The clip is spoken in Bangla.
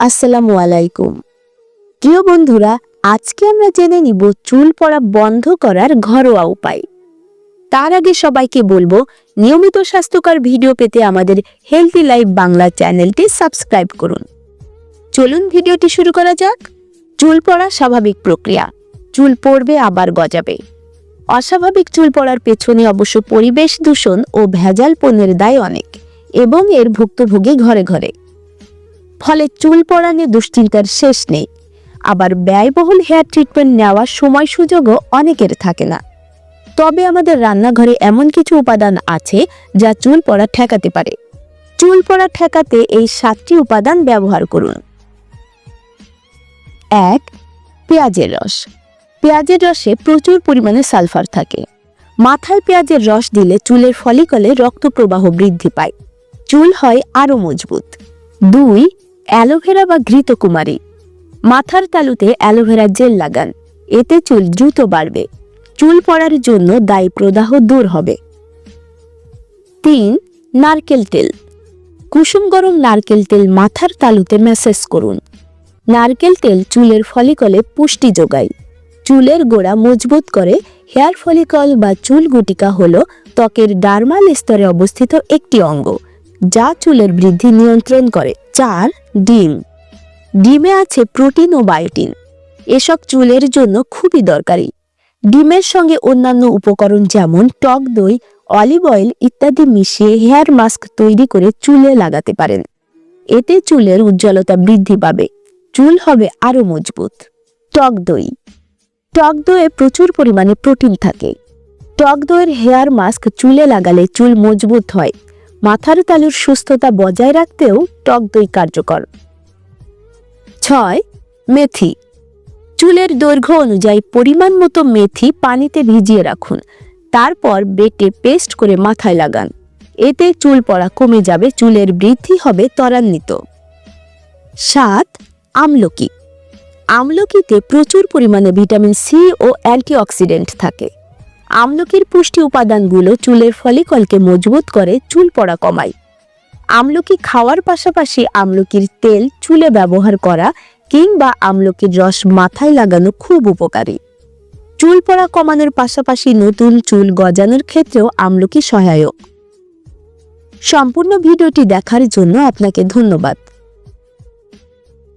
আসসালামু আলাইকুম। প্রিয় বন্ধুরা, আজকে আমরা জেনে নিব চুল পড়া বন্ধ করার ঘরোয়া উপায়। তার আগে সবাইকে বলব, নিয়মিত স্বাস্থ্যকর ভিডিও পেতে আমাদের হেলথি লাইফ বাংলা চ্যানেলটি সাবস্ক্রাইব করুন। চলুন ভিডিওটি শুরু করা যাক। চুল পড়া স্বাভাবিক প্রক্রিয়া। চুল পড়বে, আবার গজাবে। অস্বাভাবিক চুল পড়ার পেছনে অবশ্য পরিবেশ দূষণ ও ভেজাল পণ্যের দায় অনেক এবং এর ভুক্তভোগী ঘরে ঘরে। ফলে চুল পড়া নিয়ে দুশ্চিন্তার শেষ নেই। আবার ব্যয়বহুল হেয়ার ট্রিটমেন্ট নেওয়ার সময় সুযোগও অনেকের থাকে না। তবে আমাদের রান্নাঘরে এমন কিছু উপাদান আছে যা চুল পড়া ঠেকাতে পারে। চুল পড়া ঠেকাতে এই সাতটি উপাদান ব্যবহার করুন। এক, পেঁয়াজের রস। পেঁয়াজের রসে প্রচুর পরিমাণে সালফার থাকে। মাথায় পেঁয়াজের রস দিলে চুলের ফলিকলে রক্ত প্রবাহ বৃদ্ধি পায়। চুল হয় আরও মজবুত। দুই অ্যালোভেরা বা ঘৃতকুমারী। মাথার তালুতে অ্যালোভেরা জেল লাগান, এতে চুল দ্রুত বাড়বে, চুল পড়ার জন্য দায়ী প্রদাহ দূর হবে। তিন, নারকেল তেল। কুসুম গরম নারকেল তেল মাথার তালুতে ম্যাসেজ করুন। নারকেল তেল চুলের ফলিকলে পুষ্টি যোগায়। চুলের গোড়া মজবুত করে, হেয়ার ফলিকল বা চুল গুটিকা হল ত্বকের ডার্মাল স্তরে অবস্থিত একটি অঙ্গ। যা চুলের বৃদ্ধি নিয়ন্ত্রণ করে। চার, ডিম। ডিমে আছে প্রোটিন ও বায়োটিন। এসব চুলের জন্য খুবই দরকারি। ডিমের সঙ্গে অন্যান্য উপকরণ যেমন টক দই, অলিভ অয়েল ইত্যাদি মিশিয়ে হেয়ার মাস্ক তৈরি করে চুলে লাগাতে পারেন। এতে চুলের উজ্জ্বলতা বৃদ্ধি পাবে। চুল হবে আরও মজবুত। টক দই। টক দইয়ে প্রচুর পরিমাণে প্রোটিন থাকে। টক দইয়ের হেয়ার মাস্ক চুলে লাগালে চুল মজবুত হয়। মাথার তালুর সুস্থতা বজায় রাখতেও টক দই কার্যকর। ছয়, মেথি। চুলের দৈর্ঘ্য অনুযায়ী পরিমাণ মতো মেথি পানিতে ভিজিয়ে রাখুন। তারপর বেটে পেস্ট করে মাথায় লাগান। এতে চুল পড়া কমে যাবে, চুলের বৃদ্ধি হবে ত্বরান্বিত। সাত, আমলকি। আমলকিতে প্রচুর পরিমাণে ভিটামিন সি ও অ্যান্টিঅক্সিডেন্ট থাকে। আমলকির পুষ্টি উপাদানগুলো চুলের ফলিকলকে মজবুত করে চুল পড়া কমায়। আমলকি খাওয়ার পাশাপাশি আমলকির তেল চুলে ব্যবহার করা কিংবা আমলকির রস মাথায় লাগানো খুব উপকারী। চুল পড়া কমানোর পাশাপাশি নতুন চুল গজানোর ক্ষেত্রেও আমলকি সহায়ক। সম্পূর্ণ ভিডিওটি দেখার জন্য আপনাকে ধন্যবাদ।